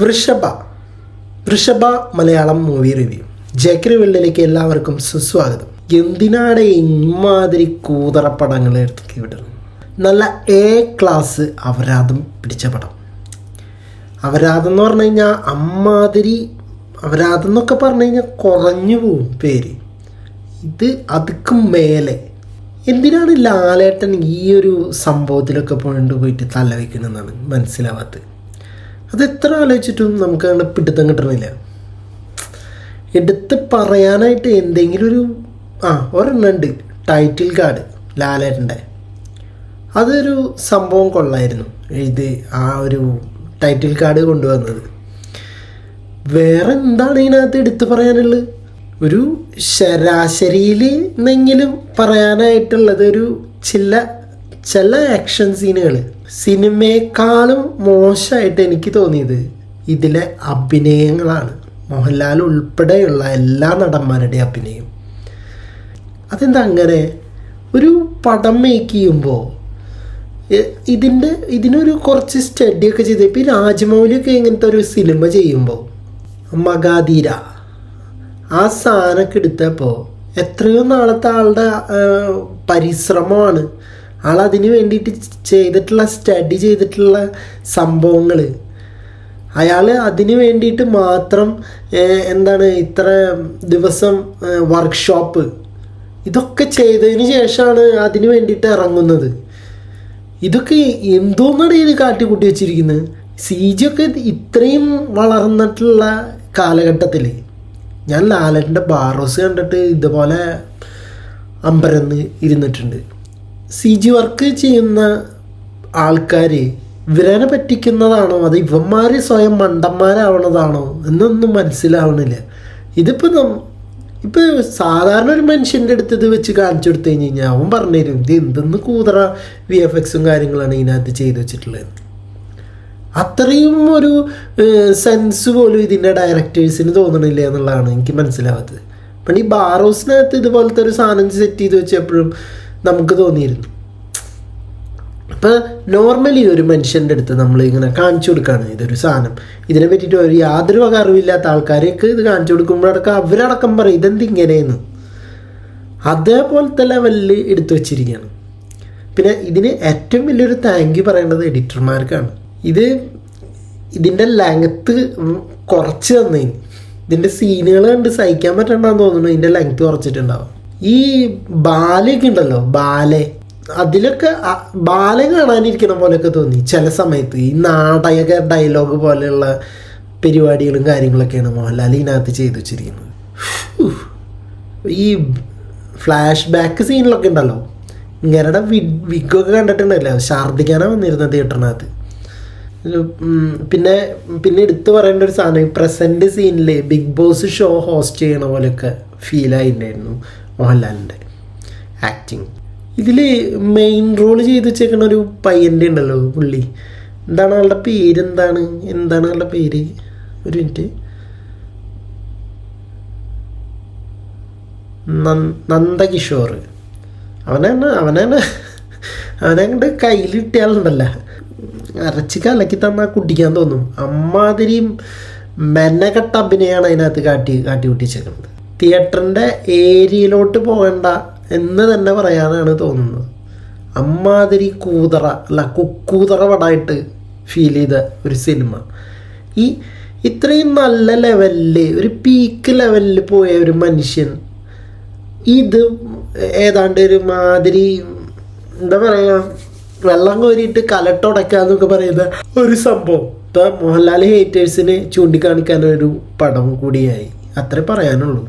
Vrusshabha. Vrusshabha Malayalam movie review ജക്രി വെള്ളിലേക്ക് എല്ലാവർക്കും സുസ്വാഗതം. എന്തിനാടെ ഇമാതിരി കൂതറ പടങ്ങൾ എടുത്തു നല്ല എ ക്ലാസ് അവരാധം പിടിച്ച പടം. അവരാധം എന്ന് പറഞ്ഞു കഴിഞ്ഞാൽ അമ്മാതിരി അപരാധം എന്നൊക്കെ പറഞ്ഞു കഴിഞ്ഞാൽ കുറഞ്ഞു പോവും പേര്. ഇത് അതുക്കും മേലെ. എന്തിനാണ് ലാലേട്ടൻ ഈ ഒരു സംഭവത്തിലൊക്കെ പോയിട്ട് പോയിട്ട് തല വയ്ക്കണമെന്നാണ് മനസ്സിലാവാത്തത്? അത് എത്ര ആലോചിച്ചിട്ടും നമുക്ക് അങ്ങനെ പിടുത്തം കിട്ടണില്ല. എടുത്ത് പറയാനായിട്ട് എന്തെങ്കിലും ഒരു ആ ഒരെണ്ണം ഉണ്ട്. ടൈറ്റിൽ കാർഡ് ലാലേട്ടന്റെ. അതൊരു സംഭവം കൊള്ളായിരുന്നു. ഇത് ആ ഒരു ടൈറ്റിൽ കാർഡ് കൊണ്ടുവന്നത്. വേറെ എന്താണ് ഇതിനകത്ത് എടുത്തു പറയാനുള്ളത്? ഒരു ശരാശരിയിൽ എന്നെങ്കിലും പറയാനായിട്ടുള്ളത് ഒരു ചില ചില ആക്ഷൻ സീനുകൾ സിനിമയെക്കാളും മോശമായിട്ട് എനിക്ക് തോന്നിയത് ഇതിലെ അഭിനയങ്ങളാണ്. മോഹൻലാൽ ഉൾപ്പെടെയുള്ള എല്ലാ നടന്മാരുടെയും അഭിനയം. അതെന്താ അങ്ങനെ? ഒരു പടം മേക്ക് ചെയ്യുമ്പോൾ ഇതിന്റെ ഇതിനൊരു കുറച്ച് സ്റ്റഡിയൊക്കെ ചെയ്ത് ഇപ്പോൾ ഈ രാജമൗലിയൊക്കെ ഇങ്ങനത്തെ ഒരു സിനിമ ചെയ്യുമ്പോൾ മഗാധീര ആ സാധനമൊക്കെ എടുത്തപ്പോൾ എത്രയോ നാളത്തെ ആളുടെ പരിശ്രമമാണ് ആൾ അതിന് വേണ്ടിയിട്ട് ചെയ്തിട്ടുള്ള സ്റ്റഡി ചെയ്തിട്ടുള്ള സംഭവങ്ങൾ അയാൾ അതിന് വേണ്ടിയിട്ട് മാത്രം എന്താണ് ഇത്ര ദിവസം വർക്ക്ഷോപ്പ് ഇതൊക്കെ ചെയ്തതിന് ശേഷമാണ് അതിന് വേണ്ടിയിട്ട് ഇറങ്ങുന്നത്. ഇതൊക്കെ എന്തോന്നാണ് ഇത് കാട്ടിക്കൂട്ടി വെച്ചിരിക്കുന്നത് സി ഒക്കെ ഇത്രയും വളർന്നിട്ടുള്ള കാലഘട്ടത്തിൽ ഞാൻ ലാലന്റെ ബാറോസ് കണ്ടിട്ട് ഇതുപോലെ അമ്പരന്ന് ഇരുന്നിട്ടുണ്ട്. സി ജി വർക്ക് ചെയ്യുന്ന ആൾക്കാർ ഇവരെ പറ്റിക്കുന്നതാണോ? അത് ഇവന്മാർ സ്വയം മണ്ടന്മാരാവണതാണോ? എന്നൊന്നും മനസ്സിലാവണില്ല. ഇതിപ്പോൾ ഇപ്പോൾ സാധാരണ ഒരു മനുഷ്യന്റെ അടുത്ത് ഇത് വെച്ച് കാണിച്ചു കൊടുത്തു കഴിഞ്ഞ് കഴിഞ്ഞാൽ അവൻ പറഞ്ഞു തരും ഇത് എന്തെന്ന് കൂതറ വി എഫ് എക്സും കാര്യങ്ങളാണ് ഇതിനകത്ത് ചെയ്തു വെച്ചിട്ടുള്ളത്. അത്രയും ഒരു സെൻസ് പോലും ഇതിന്റെ ഡയറക്ടേഴ്സിന് തോന്നണില്ല എന്നുള്ളതാണ് എനിക്ക് മനസ്സിലാവാത്തത്. പിന്നെ ഈ ബാറോസിനകത്ത് ഇതുപോലത്തെ ഒരു സാധനം സെറ്റ് ചെയ്ത് വെച്ചപ്പോഴും നമുക്ക് തോന്നിയിരുന്നു. അപ്പോൾ നോർമലി ഒരു മനുഷ്യന്റെ അടുത്ത് നമ്മൾ ഇങ്ങനെ കാണിച്ചു കൊടുക്കുകയാണ് ഇതൊരു സാധനം. ഇതിനെ പറ്റിയിട്ട് ഒരു യാതൊരു വക അറിവില്ലാത്ത ആൾക്കാരേക്ക് ഇത് കാണിച്ചു കൊടുക്കുമ്പോഴടക്കം അവരടക്കം പറയും ഇതെന്ത് ഇങ്ങനെയെന്ന്? അതേപോലത്തെ ലെവലിൽ എടുത്തു വച്ചിരിക്കുകയാണ്. പിന്നെ ഇതിന് ഏറ്റവും വലിയൊരു താങ്ക് യു പറയേണ്ടത് എഡിറ്റർമാർക്കാണ് ഇത് ഇതിന്റെ ലെങ്ത്ത് കുറച്ച് തന്നേ ഇതിന്റെ സീനുകൾ കണ്ട് സഹിക്കാൻ പറ്റണ്ടെന്ന് തോന്നുന്നു ഇതിന്റെ ലെങ്ത്ത് കുറച്ചിട്ടുണ്ടാവും. ഈ ബാലയൊക്കെ ഉണ്ടല്ലോ ബാലെ. അതിലൊക്കെ ബാല കാണാനിരിക്കണ പോലെയൊക്കെ തോന്നി. ചില സമയത്ത് ഈ നാടക ഡയലോഗ് പോലെയുള്ള പരിപാടികളും കാര്യങ്ങളൊക്കെയാണ് മോഹൻലാൽ ഇതിനകത്ത് ചെയ്തു വെച്ചിരിക്കുന്നത്. ഈ ഫ്ലാഷ് ബാക്ക് സീനിലൊക്കെ ഉണ്ടല്ലോ ഇങ്ങനെയുടെ വിഗൊക്കെ കണ്ടിട്ടുണ്ടല്ലോ. ഛർദ്ദിക്കാനാണ് വന്നിരുന്നത് തിയേറ്ററിനകത്ത്. പിന്നെ പിന്നെ എടുത്തു പറയേണ്ട ഒരു സാധനം പ്രസന്റ് സീനിൽ ബിഗ് ബോസ് ഷോ ഹോസ്റ്റ് ചെയ്യണ പോലെയൊക്കെ ഫീൽ ആയിട്ടുണ്ടായിരുന്നു. മോഹൻലാലിന്റെ ആക്ടിങ് ഇതിൽ മെയിൻ റോൾ ചെയ്ത് വെച്ചേക്കുന്ന ഒരു പയ്യന്റെ ഉണ്ടല്ലോ പുള്ളി. എന്താണ് ആളുടെ പേര് എന്താണ് എന്താണ് ആളുടെ പേര്? ഒരു മിനിറ്റ് നന്ദകിഷോർ. അവനാണ് അവനാണ് അവനെ കണ്ട് കയ്യിലിട്ടിയാളുണ്ടല്ലോ അരച്ച് കലക്കി തന്നാൽ കുട്ടിക്കാൻ തോന്നും. അമ്മാതിരിയും മെനകെട്ട അഭിനയമാണ് അതിനകത്ത് കാട്ടി കാട്ടി കൂട്ടിച്ചേക്കുന്നത് തിയേറ്ററിന്റെ ഏരിയയിലോട്ട് പോകണ്ട എന്ന് തന്നെ പറയാനാണ് തോന്നുന്നത്. അമ്മാതിരി കൂതറ അല്ല കുക്കൂതറ പടമായിട്ട് ഫീൽ ചെയ്ത ഒരു സിനിമ ഈ ഇത്രയും നല്ല ലെവലിൽ ഒരു പീക്ക് ലെവലിൽ പോയ ഒരു മനുഷ്യൻ ഇത് ഏതാണ്ട് ഒരു മാതിരി എന്താ പറയുക വെള്ളം കോരിയിട്ട് കലട്ടുടക്കാന്നൊക്കെ പറയുന്ന ഒരു സംഭവം. ഇപ്പം മോഹൻലാൽ ഹേറ്റേഴ്സിനെ ചൂണ്ടിക്കാണിക്കാൻ ഒരു പടം കൂടിയായി. അത്രേ പറയാനുള്ളൂ.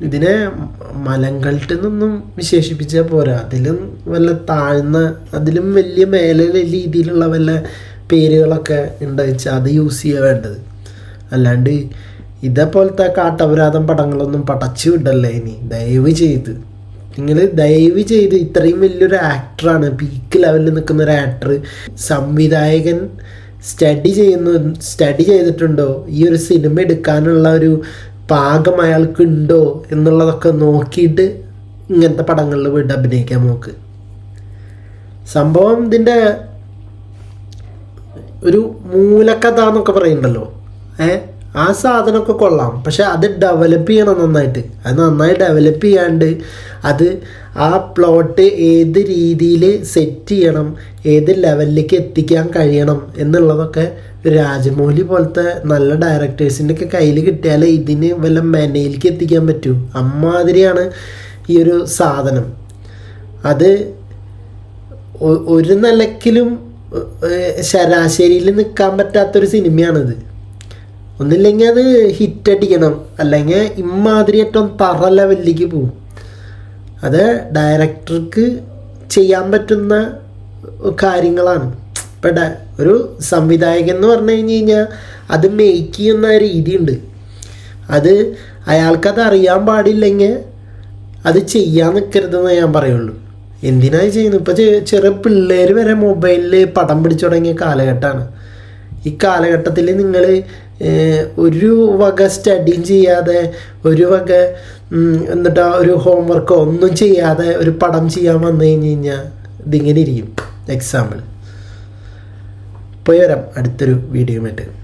ഇതിനെ മലങ്കൾട്ട് നിന്നും വിശേഷിപ്പിച്ചാൽ പോരാ. അതിലും വല്ല താഴ്ന്ന അതിലും വലിയ മേലെ രീതിയിലുള്ള വല്ല പേരുകളൊക്കെ ഉണ്ടായിച്ചാൽ അത് യൂസ് ചെയ്യുക വേണ്ടത്. അല്ലാണ്ട് ഇതേപോലത്തെ കാട്ടപരാധം പടങ്ങളൊന്നും പടച്ചു വിടല്ലേ ഇനി. ദയവ് ചെയ്ത്. നിങ്ങൾ ദയവ് ചെയ്ത് ഇത്രയും വലിയൊരു ആക്ടറാണ്. പീക്ക് ലെവലിൽ നിൽക്കുന്ന ഒരു ആക്ടർ സംവിധായകൻ സ്റ്റഡി ചെയ്യുന്നു സ്റ്റഡി ചെയ്തിട്ടുണ്ടോ? ഈ ഒരു സിനിമ എടുക്കാനുള്ള ഒരു പാകം അയാൾക്ക് ഉണ്ടോ എന്നുള്ളതൊക്കെ നോക്കിയിട്ട് ഇങ്ങനത്തെ പടങ്ങളിൽ പോയിട്ട് അഭിനയിക്കാൻ നോക്ക്. സംഭവം ഇതിന്റെ ഒരു മൂലക്കഥ എന്നൊക്കെ പറയുന്നുണ്ടല്ലോ. ഏ? ആ സാധനമൊക്കെ കൊള്ളാം. പക്ഷെ അത് ഡെവലപ്പ് ചെയ്യണം നന്നായിട്ട്. അത് നന്നായി ഡെവലപ്പ് ചെയ്യാണ്ട് അത് ആ പ്ലോട്ട് ഏത് രീതിയിൽ സെറ്റ് ചെയ്യണം ഏത് ലെവലിലേക്ക് എത്തിക്കാൻ കഴിയണം എന്നുള്ളതൊക്കെ രാജമൗലി പോലത്തെ നല്ല ഡയറക്ടേഴ്സിന്റെ ഒക്കെ കയ്യിൽ കിട്ടിയാലേ ഇതിന് വല്ല മെനയിലേക്ക് എത്തിക്കാൻ പറ്റൂ. അമ്മാതിരിയാണ് ഈ ഒരു സാധനം. അത് ഒരു നിലക്കിലും ശരാശരിയിൽ നിൽക്കാൻ പറ്റാത്തൊരു സിനിമയാണിത്. ഒന്നില്ലെങ്കിൽ അത് ഹിറ്റ് അടിക്കണം. അല്ലെങ്കിൽ ഇമ്മാതിരി ഏറ്റവും തറ ലെവലിലേക്ക് പോകും അത് ഡയറക്ടർക്ക് ചെയ്യാൻ പറ്റുന്ന കാര്യങ്ങളാണ്. ഇപ്പം ഒരു സംവിധായകൻ എന്ന് പറഞ്ഞു കഴിഞ്ഞ് കഴിഞ്ഞാൽ അത് മേക്ക് ചെയ്യുന്ന രീതിയുണ്ട്. അത് അയാൾക്കത് അറിയാൻ പാടില്ലെങ്കിൽ അത് ചെയ്യാൻ നിൽക്കരുതെന്ന് ഞാൻ പറയുള്ളൂ. എന്തിനാണ് ചെയ്യുന്നത്? ഇപ്പോൾ ചെറിയ പിള്ളേർ വരെ മൊബൈലിൽ പടം പിടിച്ചു തുടങ്ങിയ കാലഘട്ടമാണ്. ഈ കാലഘട്ടത്തിൽ നിങ്ങൾ ഒരു വക സ്റ്റഡിയും ചെയ്യാതെ ഒരു വക എന്നിട്ടാ ഒരു ഹോംവർക്കോ ഒന്നും ചെയ്യാതെ ഒരു പടം ചെയ്യാൻ വന്നു കഴിഞ്ഞ് കഴിഞ്ഞാൽ ഇതിങ്ങനെ ഇരിക്കും. എക്സാമ്പിൾ പോയി വരാം. അടുത്തൊരു വീഡിയോ